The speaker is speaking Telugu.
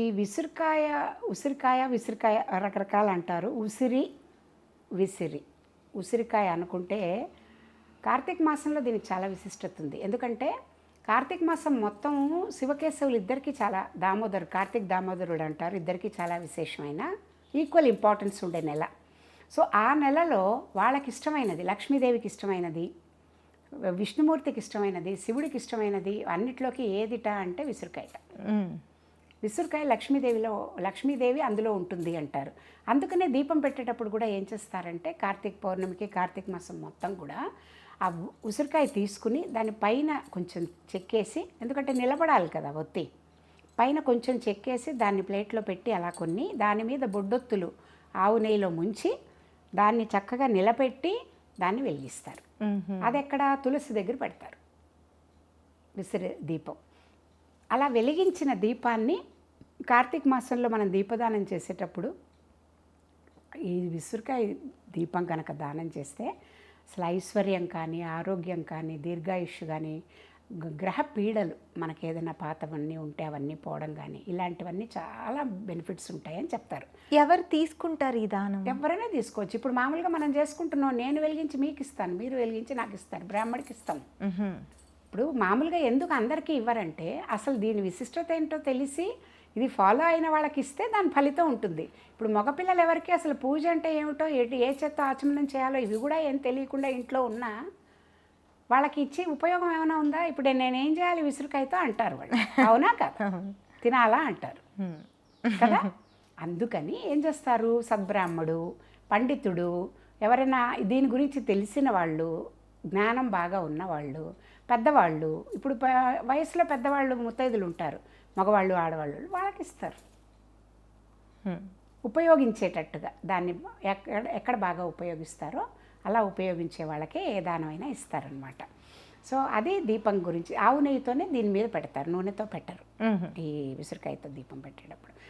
ఈ విసురుకాయ ఉసిరికాయ విసిరికాయ రకరకాలు అంటారు. ఉసిరి విసిరి. ఉసిరికాయ అనుకుంటే కార్తీక మాసంలో దీనికి చాలా విశిష్టత ఉంది. ఎందుకంటే కార్తీక మాసం మొత్తం శివకేశవులు ఇద్దరికీ చాలా దామోదరు కార్తీక్ దామోదరుడు అంటారు. ఇద్దరికీ చాలా విశేషమైన ఈక్వల్ ఇంపార్టెన్స్ ఉండే నెల. సో ఆ నెలలో వాళ్ళకి ఇష్టమైనది లక్ష్మీదేవికి ఇష్టమైనది విష్ణుమూర్తికి ఇష్టమైనది శివుడికి ఇష్టమైనది అన్నిట్లోకి ఏదిట అంటే విసురుకాయట. విసురుకాయ లక్ష్మీదేవిలో లక్ష్మీదేవి అందులో ఉంటుంది అంటారు. అందుకనే దీపం పెట్టేటప్పుడు కూడా ఏం చేస్తారంటే కార్తీక పౌర్ణమికి కార్తీక మాసం మొత్తం కూడా ఆ ఉసిరికాయ తీసుకుని దాని పైన కొంచెం చెక్కేసి ఎందుకంటే నిలబడాలి కదా ఒత్తి పైన కొంచెం చెక్కేసి దాన్ని ప్లేట్లో పెట్టి అలా కొన్ని దాని మీద బొడ్డొత్తులు ఆవు నెయ్యిలో ముంచి దాన్ని చక్కగా నిలబెట్టి దాన్ని వెలిగిస్తారు. అది ఎక్కడ తులసి దగ్గర పెడతారు. విసిరి దీపం. అలా వెలిగించిన దీపాన్ని కార్తీక మాసంలో మనం దీపదానం చేసేటప్పుడు ఈ విసురుకాయ దీపం కనుక దానం చేస్తే అసలు ఐశ్వర్యం కానీ ఆరోగ్యం కానీ దీర్ఘాయుష్ కానీ గ్రహ పీడలు మనకి ఏదైనా పాతవన్నీ ఉంటే అవన్నీ పోవడం కానీ ఇలాంటివన్నీ చాలా బెనిఫిట్స్ ఉంటాయని చెప్తారు. ఎవరు తీసుకుంటారు ఈ దానం? ఎవరైనా తీసుకోవచ్చు. ఇప్పుడు మామూలుగా మనం చేసుకుంటున్నాం నేను వెలిగించి మీకు ఇస్తాను మీరు వెలిగించి నాకు ఇస్తారు బ్రాహ్మడికి ఇస్తాం. ఇప్పుడు మామూలుగా ఎందుకు అందరికీ ఇవ్వరంటే అసలు దీని విశిష్టత ఏంటో తెలిసి ఇది ఫాలో అయిన వాళ్ళకి ఇస్తే దాని ఫలితం ఉంటుంది. ఇప్పుడు మగపిల్లలు ఎవరికి అసలు పూజ అంటే ఏమిటో ఏంటి ఏ చెత్త ఆచమనం చేయాలో ఇవి కూడా ఏం తెలియకుండా ఇంట్లో ఉన్నా వాళ్ళకి ఇచ్చే ఉపయోగం ఏమైనా ఉందా? ఇప్పుడు నేనేం చేయాలి? విసురుకాయతో అంటారు వాళ్ళు. అవునా కదా? తినాలా అంటారు. కదా? అందుకని ఏం చేస్తారు? సద్బ్రాహ్మడు పండితుడు ఎవరైనా దీని గురించి తెలిసిన వాళ్ళు జ్ఞానం బాగా ఉన్నవాళ్ళు పెద్దవాళ్ళు ఇప్పుడు వయసులో పెద్దవాళ్ళు ముత్తైదులు ఉంటారు మగవాళ్ళు ఆడవాళ్ళు వాళ్ళకి ఇస్తారు. ఉపయోగించేటట్టుగా దాన్ని ఎక్కడ ఎక్కడ బాగా ఉపయోగిస్తారో అలా ఉపయోగించే వాళ్ళకే ఏ దానమైనా ఇస్తారనమాట సో అది దీపం గురించి ఆవు నెయ్యితోనే దీని మీద పెడతారు నూనెతో పెట్టరు. ఈ విసురుకాయతో దీపం పెట్టేటప్పుడు